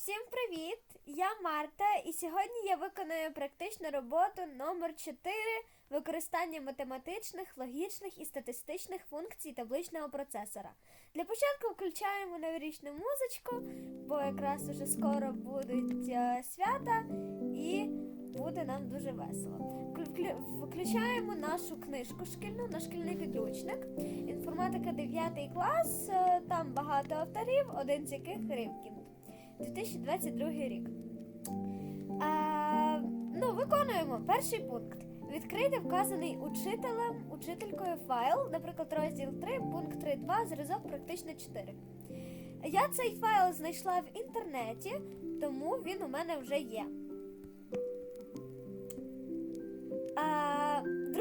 Всім привіт! Я Марта, і сьогодні я виконую практичну роботу номер 4 використання математичних, логічних і статистичних функцій табличного процесора. Для початку включаємо новорічну музичку, бо якраз уже скоро будуть е, свята і буде нам дуже весело. Вклю- вклю- Включаємо нашу книжку шкільну, наш шкільний підручник. Інформатика 9 клас, е, там багато авторів, один з яких Ривкін. 2022 рік. А, ну, виконуємо перший пункт. Відкрити вказаний учителем, учителькою файл, наприклад, розділ 3, пункт 3.2, зразок практично 4. Я цей файл знайшла в інтернеті, тому він у мене вже є.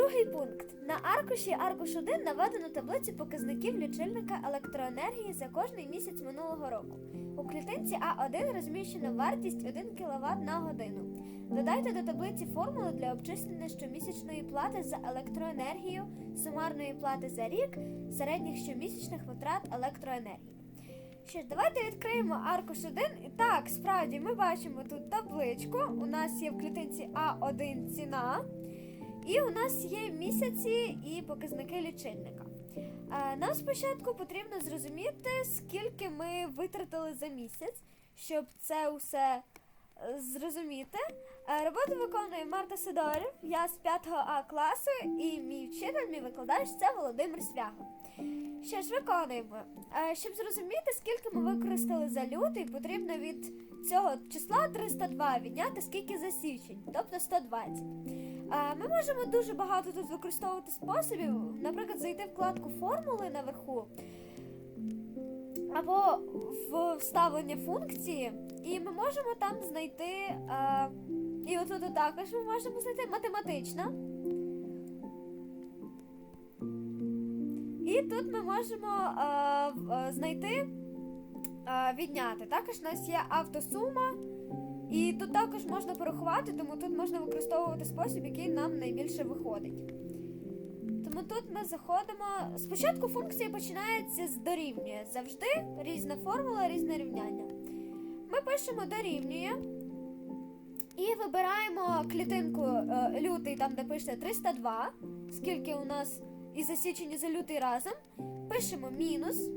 Другий пункт. На аркуші аркуш 1 наведено таблицю показників лічильника електроенергії за кожний місяць минулого року. У клітинці А1 розміщена вартість 1 кВт на годину. Додайте до таблиці формулу для обчислення щомісячної плати за електроенергію, сумарної плати за рік, середніх щомісячних витрат електроенергії. Що ж, давайте відкриємо аркуш 1. І так, справді, ми бачимо тут табличку. У нас є в клітинці А1 ціна. І у нас є місяці і показники лічильника. Нам спочатку потрібно зрозуміти, скільки ми витратили за місяць, щоб це усе е, зрозуміти. Роботу виконує Марта Сидорів, я з 5 А класу, і мій вчитель, мій викладач це Володимир Свяга. Що ж, виконуємо. Щоб зрозуміти, скільки ми використали за лютий, потрібно від цього числа 302 відняти скільки за січень, тобто 120. Ми можемо дуже багато тут використовувати способів, наприклад, зайти вкладку формули наверху, або в вставлення функції, і ми можемо там знайти. І отут також ми можемо знайти математична. І тут ми можемо знайти відняти. Також у нас є автосума. І тут також можна порахувати, тому тут можна використовувати спосіб, який нам найбільше виходить. Тому тут ми заходимо. Спочатку функція починається з дорівнює. Завжди різна формула, різне рівняння. Ми пишемо дорівнює і вибираємо клітинку е, лютий, там де пише 302, скільки у нас і за січень, і за лютий разом. Пишемо мінус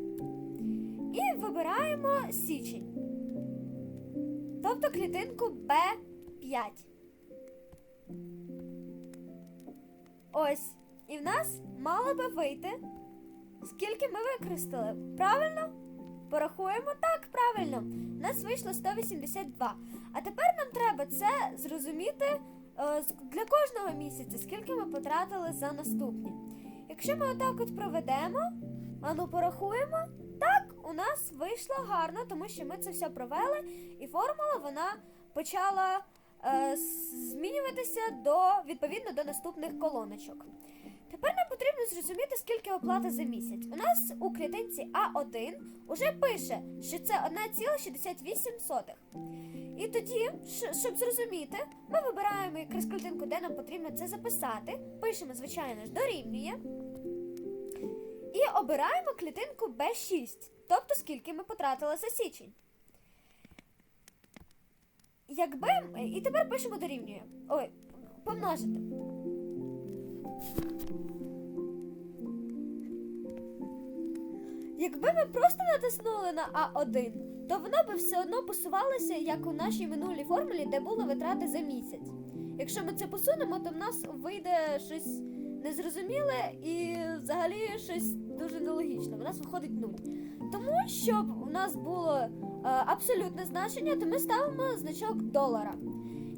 і вибираємо січень. Тобто клітинку B5. Ось. І в нас мало би вийти. Скільки ми використали? Правильно? Порахуємо так, правильно. У нас вийшло 182. А тепер нам треба це зрозуміти е, для кожного місяця, скільки ми потратили за наступні. Якщо ми отак от проведемо, а ну порахуємо, у нас вийшло гарно, тому що ми це все провели, і формула вона почала е, змінюватися до відповідно до наступних колоночок. Тепер нам потрібно зрозуміти, скільки оплата за місяць. У нас у клітинці А1 уже пише, що це 1,68. І тоді, щоб зрозуміти, ми вибираємо якраз клітинку, де нам потрібно це записати. Пишемо, звичайно ж, дорівнює. І обираємо клітинку B6, тобто скільки ми потратили за січень. Якби. І тепер пишемо дорівнює. Ой, помножити. Якби ми просто натиснули на А1, то воно би все одно посувалося, як у нашій минулій формулі, де були витрати за місяць. Якщо ми це посунемо, то в нас вийде щось незрозуміле і взагалі щось дуже нелогічне. У нас виходить нуль. Тому, щоб у нас було е, абсолютне значення, то ми ставимо значок долара.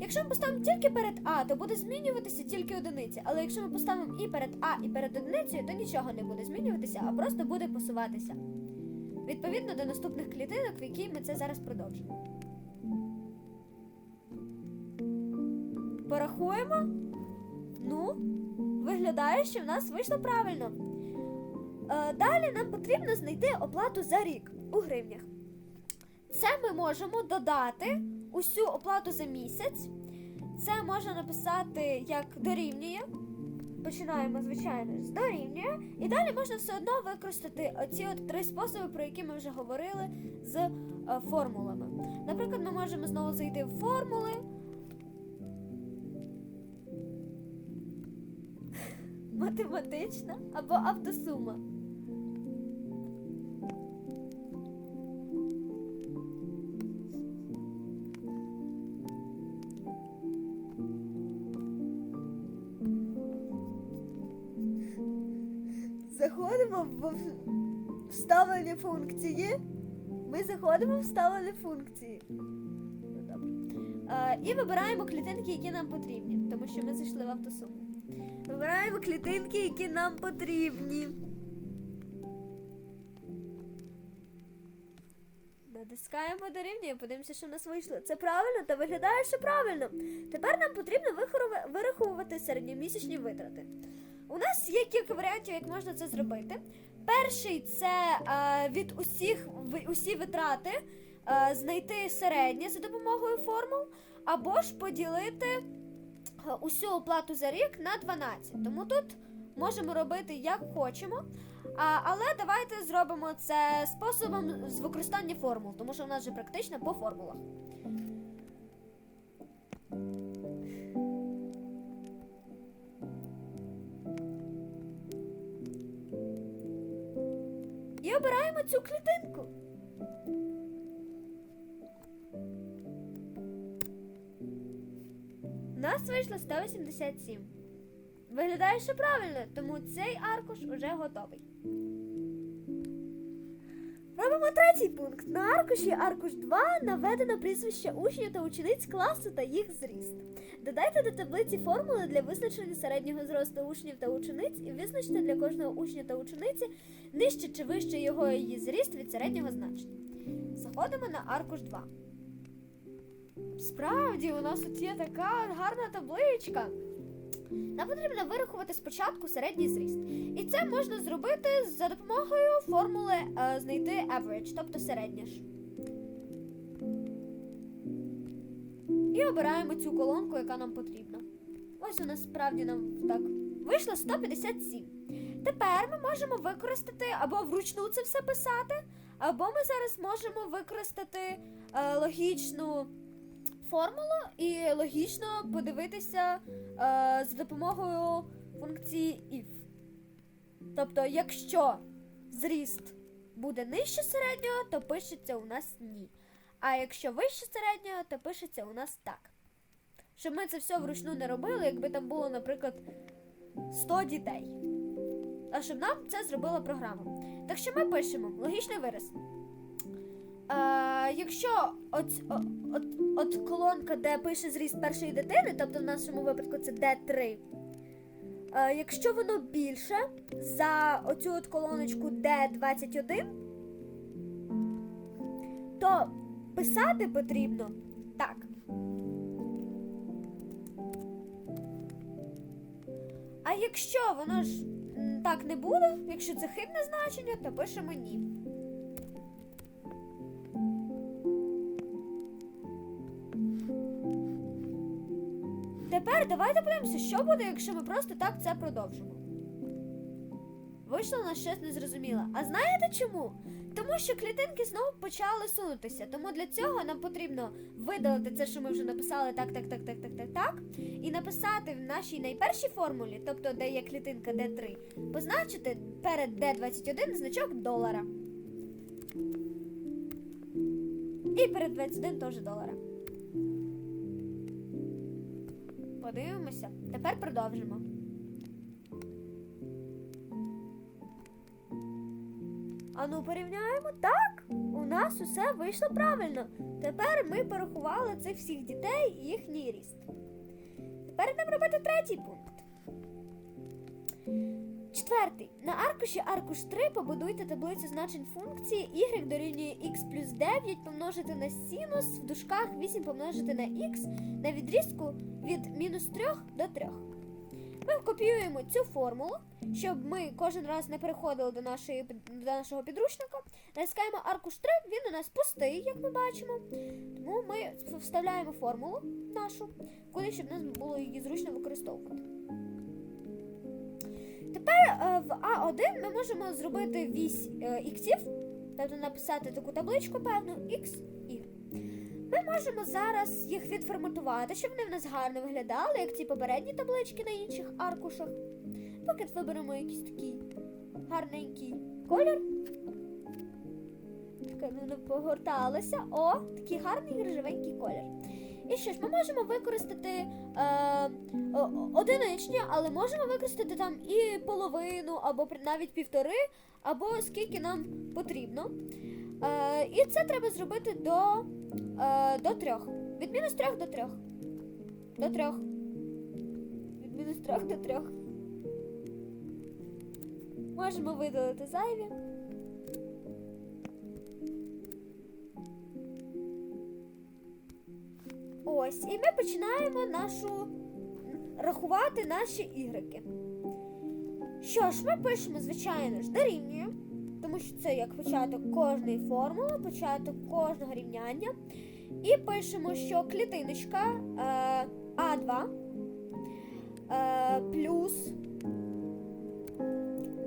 Якщо ми поставимо тільки перед А, то буде змінюватися тільки одиниця. Але якщо ми поставимо і перед А, і перед одиницею, то нічого не буде змінюватися, а просто буде посуватися. Відповідно до наступних клітинок, в якій ми це зараз продовжимо. Порахуємо. Ну, виглядає, що в нас вийшло правильно. Е, далі нам потрібно знайти оплату за рік у гривнях. Це ми можемо додати усю оплату за місяць. Це можна написати як дорівнює. Починаємо, звичайно, з дорівнює. І далі можна все одно використати оці от три способи, про які ми вже говорили з е, формулами. Наприклад, ми можемо знову зайти в формули. Математична або автосума. Заходимо в вставлення функції. Ми заходимо в вставлення функції. Ну. Е, і вибираємо клітинки, які нам потрібні, тому що ми зайшли в автосуму. Вибираємо клітинки, які нам потрібні. Натискаємо дорівнює, подивимося, що в нас вийшло. Це правильно та виглядає, що правильно. Тепер нам потрібно вираховувати середньомісячні витрати. У нас є кілька варіантів, як можна це зробити. Перший це е, від усіх усі витрати е, знайти середнє за допомогою формул, або ж поділити усю оплату за рік на 12. Тому тут можемо робити як хочемо. А, але давайте зробимо це способом з використання формул, тому що в нас вже практично по формулах. І обираємо цю клітинку. Нас вийшло 187. Виглядає, що правильно, тому цей аркуш уже готовий. Робимо третій пункт. На аркуші аркуш 2 наведено прізвище учнів та учениць класу та їх зріст. Додайте до таблиці формули для визначення середнього зросту учнів та учениць і визначте для кожного учня та учениці нижче чи вище його її зріст від середнього значення. Заходимо на аркуш 2. Справді, у нас тут є така гарна табличка. Нам потрібно вирахувати спочатку середній зріст. І це можна зробити за допомогою формули е, знайти average, тобто середня ж. І обираємо цю колонку, яка нам потрібна. Ось у нас справді нам так вийшло 157. Тепер ми можемо використати або вручну це все писати, або ми зараз можемо використати е, логічну формулу і логічно подивитися е, за допомогою функції if. Тобто, якщо зріст буде нижче середнього, то пишеться у нас ні. А якщо вище середнього, то пишеться у нас так. Щоб ми це все вручну не робили, якби там було, наприклад, 100 дітей. А щоб нам це зробила програма. Так що ми пишемо логічний вираз. Якщо от, от, от колонка, де пише зріст першої дитини, тобто в нашому випадку це D3, е, якщо воно більше за оцю от колоночку D21, то писати потрібно так. А якщо воно ж так не буде, якщо це хибне значення, то пишемо ні. Тепер давайте подивимося, що буде, якщо ми просто так це продовжимо. Вийшло на щось незрозуміло. А знаєте чому? Тому що клітинки знову почали сунутися. Тому для цього нам потрібно видалити це, що ми вже написали так, так, так, так, так, так, так. І написати в нашій найпершій формулі, тобто де є клітинка D3, позначити перед D21 значок долара. І перед 21 теж долара. Подивимося. Тепер продовжимо. Ану, порівняємо. Так, у нас усе вийшло правильно. Тепер ми порахували цих всіх дітей і їхній ріст. Тепер нам робити третій пункт. Четвертий. На аркуші аркуш 3 побудуйте таблицю значень функції y дорівнює x плюс 9 помножити на синус в дужках 8 помножити на x на відрізку від мінус 3 до 3. Ми копіюємо цю формулу, щоб ми кожен раз не переходили до, нашої, до нашого підручника. Натискаємо аркуш 3, він у нас пустий, як ми бачимо. Тому ми вставляємо формулу нашу, куди щоб нас було її зручно використовувати. Тепер е, в А1 ми можемо зробити вісь е, іксів, тобто написати таку табличку, певну, X, Y. можемо зараз їх відформатувати, щоб вони в нас гарно виглядали, як ці попередні таблички на інших аркушах. Поки виберемо якийсь такий гарненький колір. Погорталося. О, такий гарний рожевенький колір. І що ж, ми можемо використати е, одиничні, але можемо використати там і половину, або навіть півтори, або скільки нам потрібно. Е, і це треба зробити до, е, до трьох. Від мінус трьох до трьох. До трьох. Від мінус трьох до трьох. Можемо видалити зайві. Ось, і ми починаємо нашу рахувати наші ігрики. Що ж, ми пишемо, звичайно ж, дорівнює, тому що це як початок кожної формули, початок кожного рівняння. І пишемо, що клітиночка е, А2 е, плюс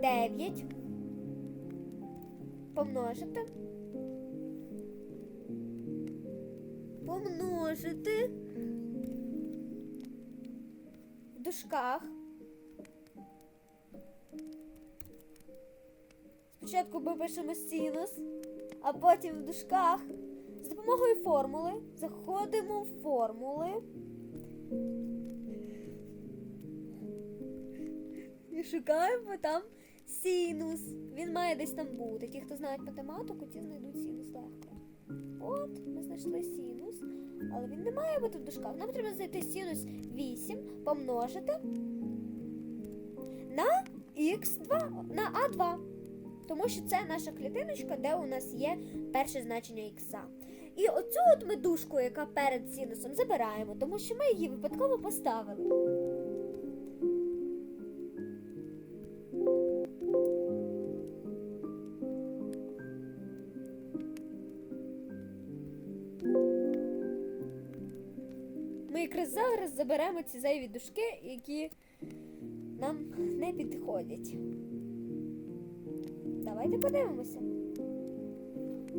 9 помножити. Помножити в дужках. Спочатку ми пишемо синус, а потім в дужках. З допомогою формули заходимо в формули. І шукаємо там синус. Він має десь там бути. Ті, хто знають математику, ті знайдуть синус легко. От, ми знайшли синус, але він не має бути в дужках. Нам треба знайти синус 8 помножити на х2, на А2. Тому що це наша клітиночка, де у нас є перше значення х. І оцю от ми дужку, яка перед синусом, забираємо, тому що ми її випадково поставили. Зараз заберемо ці зайві дужки, які нам не підходять. Давайте подивимося.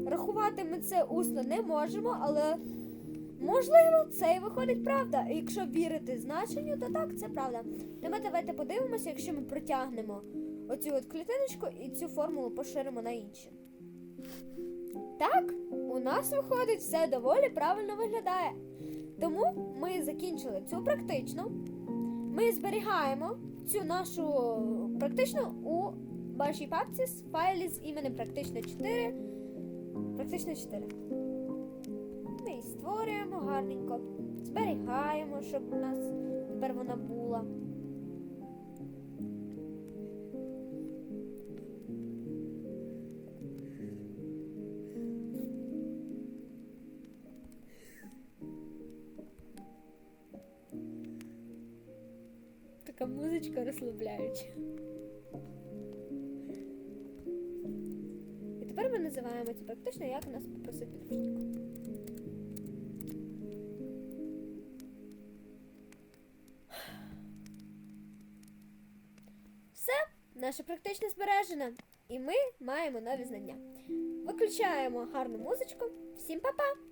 Рахувати ми це усно не можемо, але можливо це і виходить правда. І якщо вірити значенню, то так, це правда. Тепер давайте подивимося, якщо ми протягнемо оцю от клітиночку і цю формулу поширимо на інші. Так, у нас виходить все доволі правильно виглядає. Тому ми закінчили цю практичну. Ми зберігаємо цю нашу практичну у вашій папці з файлі з іменем практично 4. Практично 4. Ми її створюємо гарненько, зберігаємо, щоб у нас тепер вона була. Така музичка розслабляюча. І тепер ми називаємо це практично, як нас попросив підручник. Все, наше практично збережено. І ми маємо нові знання. Виключаємо гарну музичку. Всім па-па!